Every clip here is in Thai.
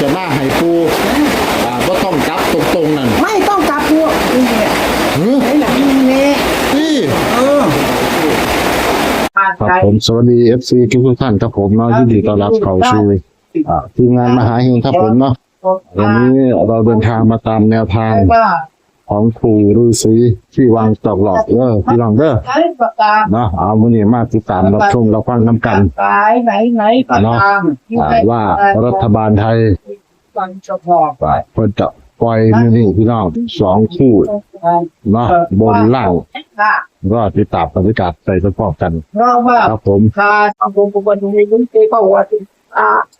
จารณาให้ปูอ่าบ่ต้องกลับตรงๆนั่นไม่ต้องกลับพวกนี่แหละหือไอ้หลังนี่แหละนี่เออผ่านครับใจผมสวัสดี FC ทุกๆท่านครับผมเนาะยินดีต้อนรับเข้าสู่อ่าทีมงานมหาเฮงครับผมเนาะวันนี้เราเดินทางมาตามแนวทาง ว่า ของครูฤาษีที่วางตอกหลอกเด้อพี่น้องเด้อใช้ปากกาเนาะเอามื้อนี้มาติดตามรับชมรับฟังนํกันสายไหนไหนปากกาอ่าว่ารัฐบาลไทยฟังเฉพาะเพิ่นจะปล่อยมื้อนี้พี่น้องสองคู่เนาะบนล่างค่ะรอติดตามบรรยากาศใส่สปอร์ตกันเพราะว่าครับผมคาสังคมปฏิบัติยุ่งเกี่ยวกับวัดอ่าบาวนะโมพุทธายาเบกาตุลุโตนายาเบกาจะที่แรกใครที่เบกาใครจะเบกาทุกโยพุทธตามาอินามาพุทธายะชวาอุตตปฏิสา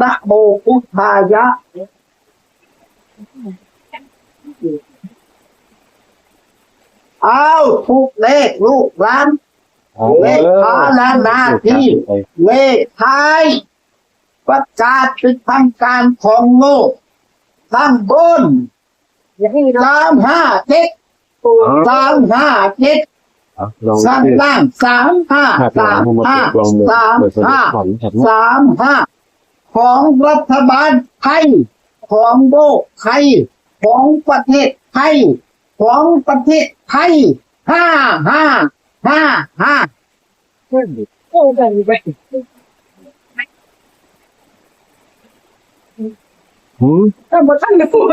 นะมานิมามหาราภาอิติจุขโตอะระหังพุทโธนะโมพุทธายะ เอาทุกเลขลูกหลานเลขพานานาที่ เลขท้าย ประกาศเป็นทางการของโลกข้างบนสามห้าเจ็ดสามห้าเจ็ดสามล่างสามห้าสามห้าสามห้าสามห้า ของรัฐบาลไทย ของโลกไทย ของประเทศไทย ของประเทศไทยห้าห้าห้าห้าหืมถ้ามาท่านจะพูด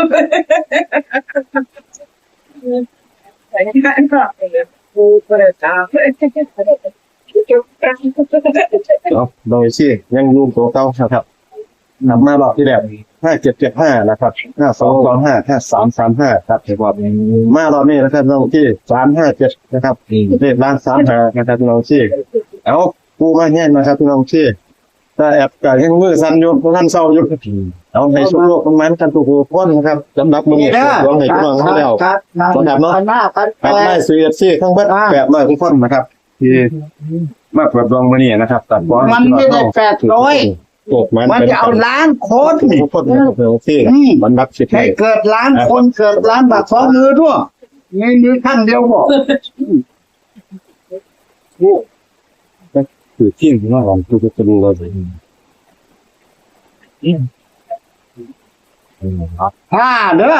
พูดประจาเอาโดยที่ยังอยูตัวเก่านะครับ นำมารอบที่แบบห้าเจ็ดเจ็ดห้านะครับห้าสองสองห้าห้าสามสามห้าครับเห็นว่ามารอบนี้นะครับน้องที่สามห้าเจ็ดนะครับเลขล้านสามห้านะครับน้องที่เอาปูมาแน่นะครับน้องที่ถ้าแอบกับยังมือสั่นอยู่ท่านเศร้าอยู่เอาให้ชุกโลกประมาณกันตัวพ้นนะครับสำหรับมือนี้ดวงให้พี่น้องเขาแล้วครับสำหรับเนาะหน้ากันครับได้ซีเอฟซีทั้งเบิดแปดร้อยทุกคนนะครับที่มาเปิดดวงมือนี้นะครับตัดบอลมันไม่ได้แปดร้อย โกกมันมันจะเอาล้านคนทุกคนนะครับเอฟซีมันรับสิทธิ์ให้ให้เกิดล้านคนเกิดล้านบาทสองมือด้วยมีมือข้างเดียวบอกคือที่ที่ว่าของทุกคนดูเลยห้าเด้อ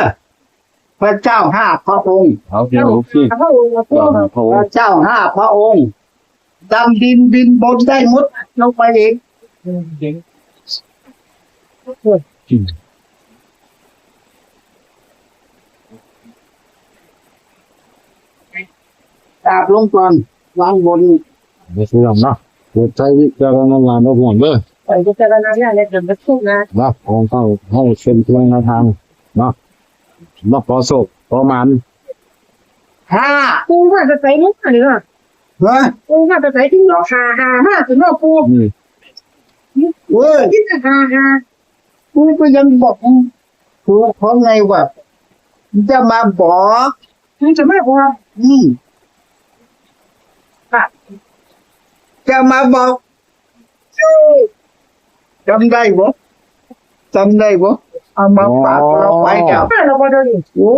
พระเจ้าห้าพระองค์เอาที่ลูกที่พระองค์พระเจ้าห้าพระองค์ดำดินบินบนได้หมดลงไปอีก ดาบลงก่อนวางบนไม่ใช่หรอกเนาะโปรดใช้วิจารณญาณเอาห่วงเด้อไปพิจารณาเนี่ยเดี๋ยวจะพูดนะนะของเข้าให้เป็นเพียงแนวทางเนาะบ่พอโศกประมาณห้าปูว่าจะใส่มุกอะไรอะเฮ้ยปูว่าจะใส่ที่หลอกหาหาห้าถึงรอบปูเว้ยคิดจะหาหา กูก็ยังบอกกูเพราะไงวะจะมาบอกถึงจะไม่พออืมจะมาบอกจำได้บ่จำได้บ่เอามาฝากเราไปกับห้าเราพอเดินโอ้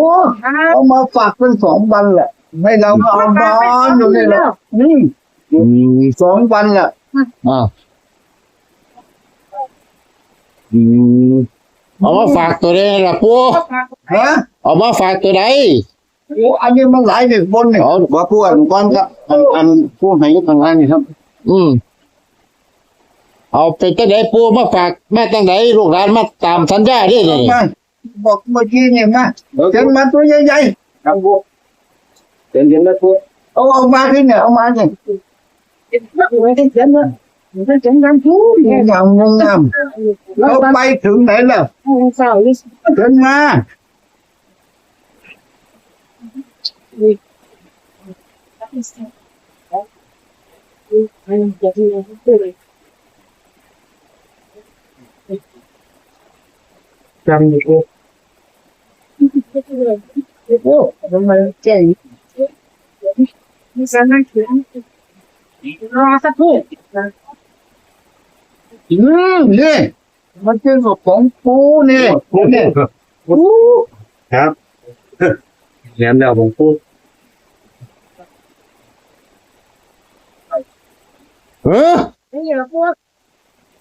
เอามาฝากเป็นสองวันแหละให้เราเอานอนอยู่นี่แหละอืมอืมสองวันแหละอ่า อืมเอามาฝากตัวใดล่ะปูฮะเอามาฝากตัวใดโอ้อันนี้มันหลายเด็กบนเนี่ยเอาว่าผู้อันก้อนครับอันอันผู้ให้ทางล่างนี่ครับ อืมเอาไปตั้งไหนปูมาฝากแม่ตั้งไหนลูกหลานมาตามสัญญาได้เลยมาบอกเมื่อกี้เนี่ยมาเจนมาตัวใหญ่ครับผู้เป็นเย็นแล้วผู้ๆเอาเอามาที่เนี่ยเอามาเนี่ยนักหน่วยได้เขียนว่ามันจะเขียนกันทุกอย่างงามงามเราไป ถึงไหนแล้วเศร้ายิ่งเดินมามันจะมีอะไรจำ อยู่โอ้ทำไมเจ๋งมีการนั่งเขียนรอสักครู่นะอืมนี่มันเป็นของปูนี่นี่ครับแหลมแล้วผมพูดเออนี่แหละพวก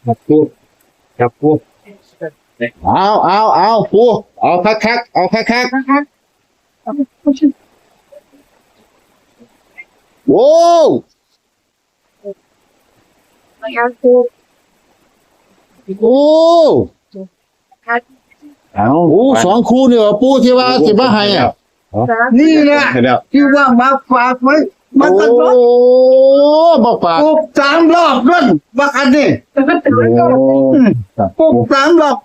ครับพูดครับพูดเอาเอาเอาปูเอาคักคักๆเอาคักคักนะคะๆโอ้พยายามพูด โอ้เอาโอ้สองคู่นี่เหรอปูที่ว่าสิมาให้อะนี่แหละเห็นแล้วที่ว่ามาฝากไว้มันก็โอ้ต้องบอกฝากปลูกสามรอบด้วยบักอันนี้แต่ก็ตื่นก็ปลูกสามรอบ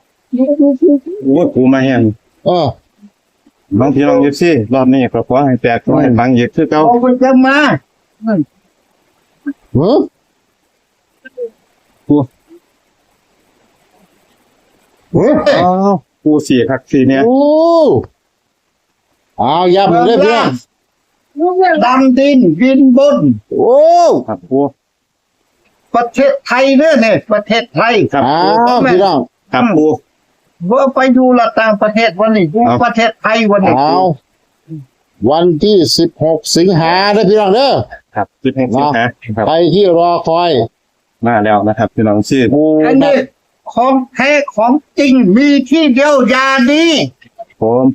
โอ้ยกูมาเห็นเออบางทีลองยิบซี่รอบนี้ก็ขอให้แตกขอให้ฟังยิบคือเก่าเอาไปจะมาเออ เฮ้ยอ้าวกูสี่คักสี่เนี่ยโอ้เอายับเลยเพื่อนลูกเรื่องดำดินดินบน โอ้ครับกูประเทศไทยเนี่ยเนี่ยประเทศไทยครับอ้ากูวพี่น้องครับกูว่าไปดูละต่างประเทศวันนี้ดูครับประเทศไทยวันนี้เอาวันที่สิบหกสิงหาเด้อพี่น้องเด้อครับจุดแห่งสิงหาครับใครที่รอคอยมาแล้วนะครับพี่น้องชื่อปูอันนี้ ของแท้ของจริงมีที่เดียวยาดีผม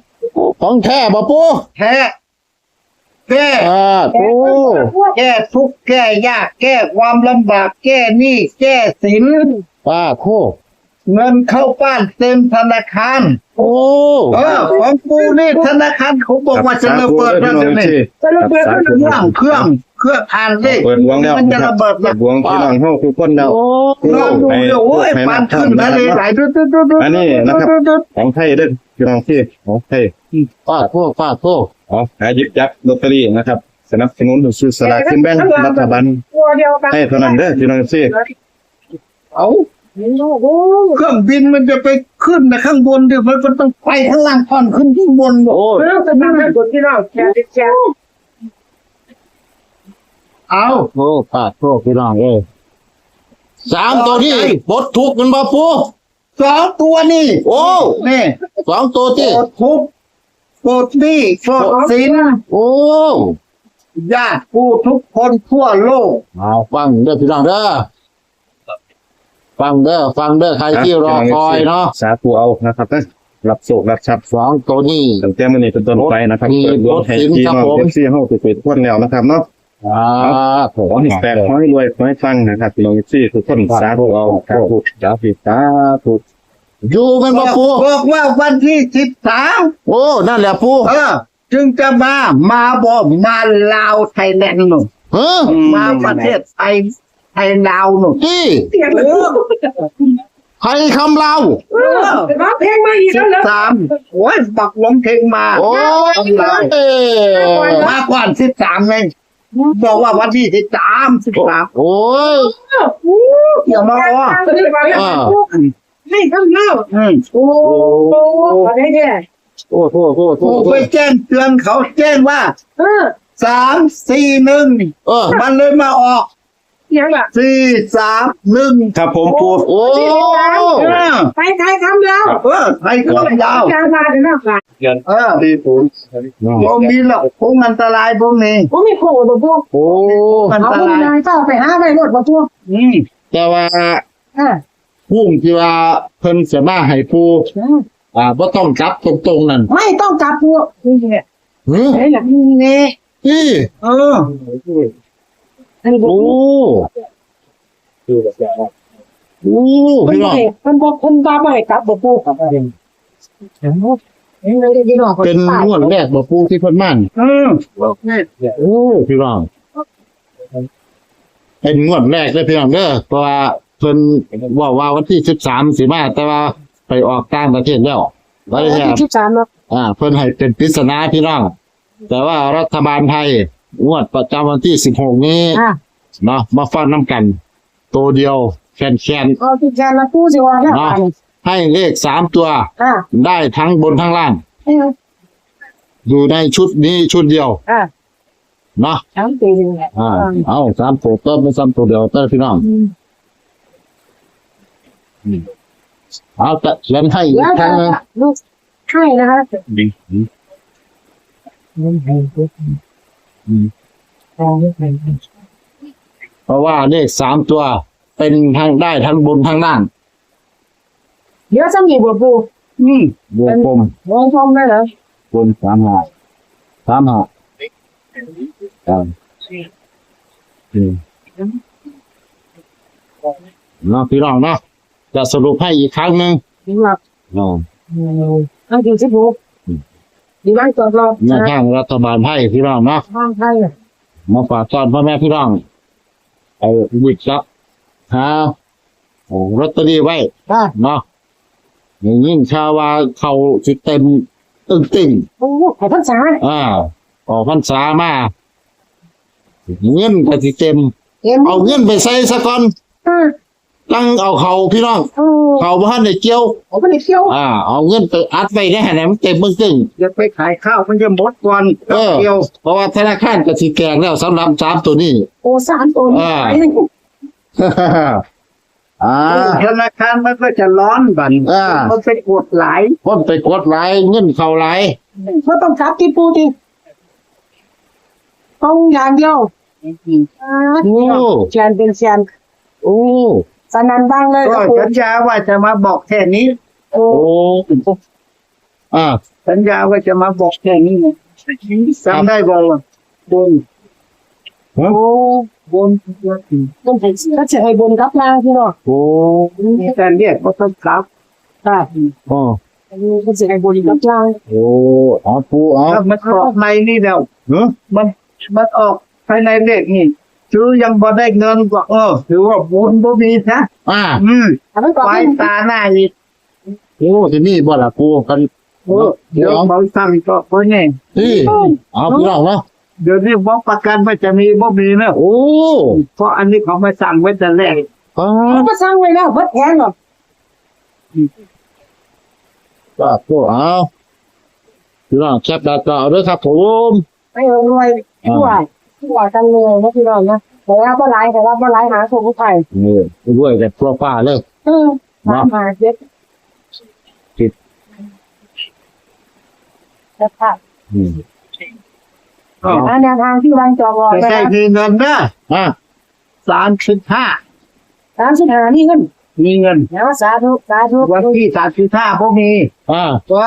ของแท้บ่ปูแท้แก้อ่าปูแก้ทุกข์แก้ยาก แก้ความลำบาก แก้หนี้แก้สินป้าโคเงินเข้าบ้านเต็มธนาคาร โอ้เออของกูนี่ธนาคารเขาบอกว่าจะระเบิดคแล้รัวบเนี่ยจะระเบิดก็ระเบิเคดรื่องเครื่อง เครื่องอ่านเลขเปิดดวงแล้วมันจะคระเบิดเปิแล้วดดวงพี่น้องเฮาทุกคนแล้วโอ้ลองดูเดี๋ยวโอ้ยปานขึ้นมาเลยหลายดุดดุดดุดดุดอันนี้นะครับของไทยเด้อพี่น้องที่ของไทยป้าโคป้าโคอ๋อหาหยิบจับลอตเตอรี่นะครับสนับสนุนซื้อสลากกินแบ่งรัฐบาลตัวเดียวกันให้เท่านั้นเด้อพี่น้องที่เอาโอ้เครื่องบินมันจะไปขึ้นนะข้างบนเดี๋ยวมันก็ต้องไปข้างล่างก่อนขึ้นข้างบนบอกโอ้เรื่องจะมาให้กดที่เราแชร์แชร์ เอาโอ้ป้าโคพี่น้องเอ้ยสามตัวนี้ปลดทุกข์มันบ่ปูสองตัวนี่โอ้นี่สองตัวโปรที่ดทุกข์โปรดหนี้โปรดสินโอ้ญาติผู้ทุกคนทั่วโลกเอาฟังเด้อพี่น้องเด้อฟังเด้อฟังเด้อใครที่รอคอยเนาะสาธุเอานะครับนะรับโชครับชับสองตัวนี้ตั้งแต่มื้อนี้เป็นต้นไปนะครับมีเปิดดวงให้รถสินพี่ครับน้องผมเอฟซีเฮาไปเปิดคนแล้วนะครับเนาะ อ่าขอให้แตกขอให้รวยขอให้ฟังนะครับพี่น้องซีทุกคนสาธุเอาสาธุสาธุสาธุอยู่แมันบ่ปูบอกว่าวันที่สิบสามโอ้ นั่นแหละปูเออจึงจะมา มาบอกมาลาวไทยแลนด์หนูเฮ้อมาประเทศไทยไทยลาวหนูที่เสียงเลยใครคำเราเออร้องเพลงมาอีกสิแล้วบสามโอ้ยบักลงเพลงมาโอ้ยมาก่อนสิบสามไง บอกว่าวันที่สิบสามสิบสามโอ้ยอย่ามาอ้อให้ข้างหน้าอืมโอ้โหอะไรเนี่ยโอ้โทษโทษโทกูษโทไปษแจ้งเตือนเขาแจ้งว่าเออสามสี่หนึ่งเออมันเลยมาออก ยังล่ะสี่สามหนึ่งครับผมปูโอ้เออใครใครทำแล้วเออให้เครื่องยาวการมาเดี๋ยวนะค่ะเออที่ปูพวกนี้หรอกพวกอันตรายพวกนี้ผมมีโผล่ตัวพวกโอ้อันเอาตคุณรายนายเจ้าไปหาไปรถมาพวกอืมแต่ว่าเออพุ่งที่ว่าเพิ่นจะมาให้ปูอ่าบ่ต้องจับตรงๆนั่นไม่ต้องจับพวกนี่แหละหือเฮ้ยหลังนี่นี่เออ อันนี้โอ้โอ้คนพี่น้องใหม่คนบอกคนตาใหม่กลับบอกพวกเองเห็นเลยที่น้องเป็นงวดแรกบ่ปูที่เพิ่นมานี่อืมโอ้พี่น้องเป็นงวดแรกเลยพี่น้องเด้อเพราะว่าเพิ่นว่าว่าวันที่สิบสามสิมาแต่ว่าไปออกต่างประเทศแล้วว่าแล้ที่สามแล้วอ่าเพิ่นให้เป็นปริศนาพี่น้อง แต่ว่ารัฐบาลไทย งวดประจำวันที่สิบหกนี้อะเนาะมาฟังน้ำกัน ตัวเดียวแคนแคนเอาที่แกละกู้สิวะเนี่ยๆให้เลขสามตัว อะได้ทั้งบนทั้งล่างให้อยู่ในชุดนี้ชุดเดียวอ่าเนาะทั้งปีหนึงแหละอ่าเอาสามตัวต้นไม่ซ้ำตัวเดียวเต้นพี่น้องเอาแต่เขียนให้อีแล้กวครั้งหนึงลูกให้นะคะ เพราะว่าเลขสามตัวเป็นทั้งได้ทั้งบนทั้งล่างเดี๋ยวจะมีบัวปูนี่วงกลมมองชมได้เหรอกลมสามหาสามหาอ่าอืมเนาะพี่น้องเนาะจะสรุปให้อีกครั้งหนึ่งดีมากเนาะเอาจริงสิปู ดีมากจอดรอแนวทางรัฐบาลให้พี่น้องเนาะห้องไทยมาฝากตอนพ่อแม่พี่น้องเอาวิกละหาโอ้ลอตเตอรี่ไว้อ่าเนาะอย่างยิ่งชาวว่าเขาสิเต็มตึงติ่งโอ้ขอพันษาอ่าออกพรรษามาเงินก็สิเต็ม เอ็มเอาเงินไปใส่ซะก่อน อ่า ตั้งเอาเขาพี่น้องโอ้เขาบ้านในเกี่ยวผมไม่ได้เที่ยวอ่า เอาเงินไปอัดไปได้ไหนมันเต็มมึงตึงจะไปขายข้าวมันจะหมดก่อนเออเดียวเพราะว่าธนาคารก็สิแกงแล้วสำหรับสามตัวนี้โอ้สามตัวนี้อ่าไปหนึ่งอ่าธนาคารมันก็จะร้อนบันอ่ามันไปกดหลายคนไปกดไลค์เงินเข้าไลค์ไม่ต้องทับที่ปูดิต้องอย่างเดียวอ่าโอ้เชียนเป็นเชียนโอ้ สนันบ้างเลยก็ครับปูสัญญาว่าจะมาบอกแค่นี้ โอ้โอ้อ่า สัญญาว่าจะมาบอกแค่นี้นะจำได้บอกว่าบนโอ้บนต้องให้ก็จะให้บนกับล่างพี่น้องโอ้มีการเรียกว่าต้องกลับค่ะอ๋อก็จะให้บนกับล่างโอ้เอาปูเอาถ้ามันออกในนี่แล้ว เนอะมันมันออกภายในเลขนี่ ซื้อยังบ่ได้เงินก็เออถือว่าบุญบ่มีนะอ่าอืมทำให้ก่อนไว้ตาหน้าอีกโอ้ที่นี่บ่ล่ะปูกันเออเดี๋ยวเขาสั่งก็บ่แน่นี่เอาพี่น้องเนาะเดี๋ยวนี้บอกประกันว่าจะมีบ่มีเนอะโอ้เพราะอันนี้เขามาสั่งไว้แต่แรกป้าเขาก็สร้างไว้แล้วเบิดแพงหรอกป้าปูเอาพี่น้องแคปดาจอเอาด้วยครับผมไม่รวยช่วย ช่วยกันเลยนะพี่น้องนะแต่ว่าบ่หลายแต่ว่าบ่หลายหาคนผู้ไทยนี่ด้วยแต่ทั่วฟ้าเลยเออมามาเจ็ดจะค่ะอืมก็อันแนวทางที่วางจอรอจะนะได้คะมีเงินนะอะสามสิบห้าสามสิบห้านี่เงินมีเงินแล้วสาธุสาธุวันที่สามสิบห้าพวกมีอ่าก็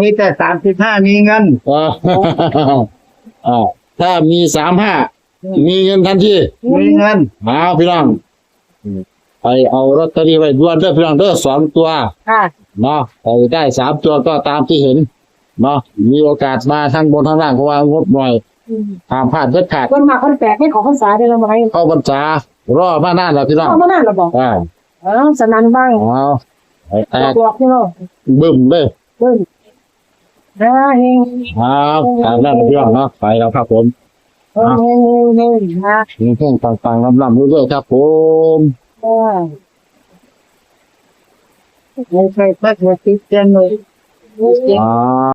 มีแต่สามสิบห้ามีเงินอ่าอ่า ถ้ามีสามห้ามีเงินทันทีมีเงินมาพี่น้องไปเอาลอตเตอรี่ไว้ด่วนเด้อพี่น้องเด้อสองตัวค่ะเนาะไปได้สามตัวก็ตามที่เห็นเนาะมีโอกาสมาทั้งบนทั้งล่างเพราะว่างบหน่อยห้ามพลาดเด็ดขาดคนมาคนแปลกไม่ขอภาษาได้แล้วไหมเข้าบรรษารอมานานแล้วพี่น้องเอามานั่นเราบอกอ่าเออสนันบ้างเอาไปแตกบอกพี่น้องบึ้มเลยเบิ้ล นะเฮงครับตามนั้นพี่น้องเนาะไปแล้วครับผมเฮงเฮงเฮงนะเพ่งต่างๆลำลำเรื่อยๆครับผมเออไม่ใช่พระเจ้าติดเจนเลยอ่า